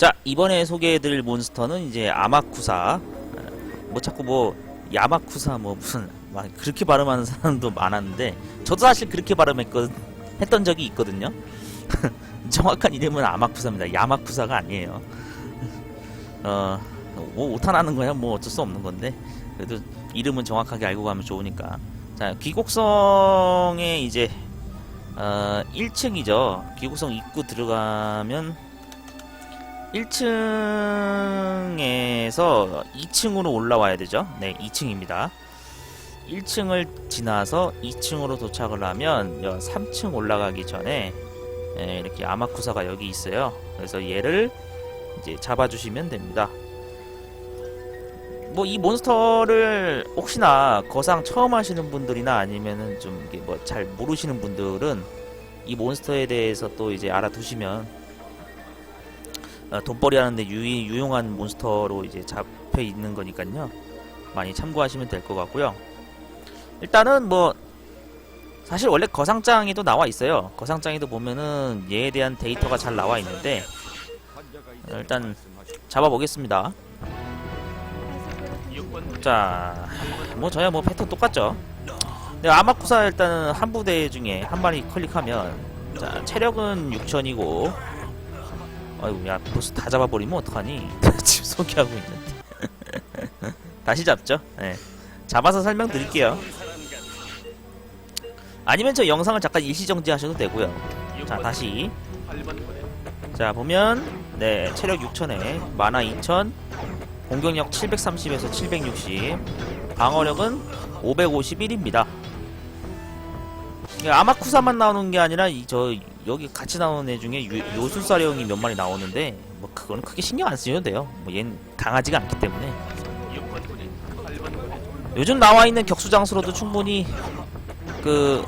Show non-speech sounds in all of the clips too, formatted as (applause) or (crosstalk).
자 이번에 소개해드릴 몬스터는 이제 아마쿠사. 뭐 자꾸 뭐 야마쿠사 뭐 무슨 막 그렇게 발음하는 사람도 많았는데 저도 사실 그렇게 발음했건 했던 적이 있거든요. (laughs) 정확한 이름은 아마쿠사입니다. 야마쿠사가 아니에요. 어 뭐 오타나는 거야? 뭐 어쩔 수 없는 건데. 그래도 이름은 정확하게 알고 가면 좋으니까. 자 귀곡성에 이제 어 1층이죠. 귀곡성 입구 들어가면 1층에서 2층으로 올라와야 되죠. 네, 2층입니다. 1층을 지나서 2층으로 도착을 하면 3층 올라가기 전에 예, 이렇게 아마쿠사가 여기 있어요. 그래서 얘를 이제 잡아주시면 됩니다. 뭐 이 몬스터를 혹시나 거상 처음 하시는 분들이나 아니면은 좀 뭐 잘 모르시는 분들은 이 몬스터에 대해서 또 이제 알아두시면 어, 돈벌이 하는데 유, 유용한 몬스터로 이제 잡혀 있는 거니까요. 많이 참고하시면 될 것 같고요. 일단은 뭐 사실 원래 거상장에도 나와 있어요. 거상장에도 보면은 얘에 대한 데이터가 잘 나와 있는데 어, 일단 잡아보겠습니다. 자, 뭐 저야 뭐 패턴 똑같죠. 네, 아마쿠사 일단은 한 부대 중에 한 마리 클릭하면 자 체력은 6천이고 아이고 야 벌써 다 잡아버리면 어떡하니? (laughs) 지금 소개하고 있는데. (laughs) 다시 잡죠? 네. 잡아서 설명드릴게요. 아니면 저 영상을 잠깐 일시정지 하셔도 되고요. 자 다시. 자 보면 네 체력 6000에 마나 2000 공격력 730에서 760 방어력은 551입니다 아마쿠사만 나오는 게 아니라 이 저 여기 같이 나오는 애 중에 요, 요술사령이 몇 마리 나오는데 뭐 그거는 크게 신경 안 쓰셔도 돼요. 뭐얜 강하지가 않기 때문에. 요즘 나와 있는 격수 장수로도 충분히 그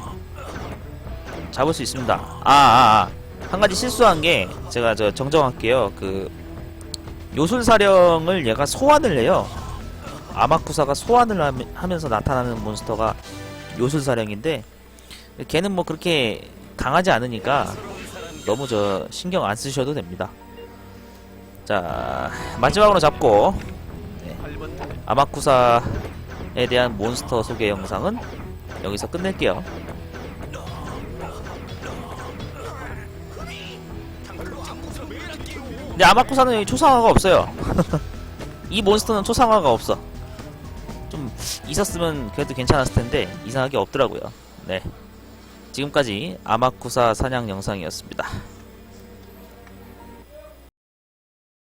잡을 수 있습니다. 아, 아, 아. 한 가지 실수한 게 제가 저 정정할게요. 그 요술사령을 얘가 소환을 해요. 아마쿠사가 소환을 하면- 하면서 나타나는 몬스터가 요술사령인데 걔는 뭐 그렇게 강하지 않으니까 너무 저 신경 안 쓰셔도 됩니다. 자 마지막으로 잡고 네, 아마쿠사에 대한 몬스터 소개 영상은 여기서 끝낼게요. 근데 아마쿠사는 여기 초상화가 없어요. (laughs) 이 몬스터는 초상화가 없어. 좀 있었으면 그래도 괜찮았을 텐데 이상하게 없더라고요. 네. 지금까지 아마쿠사 사냥 영상이었습니다.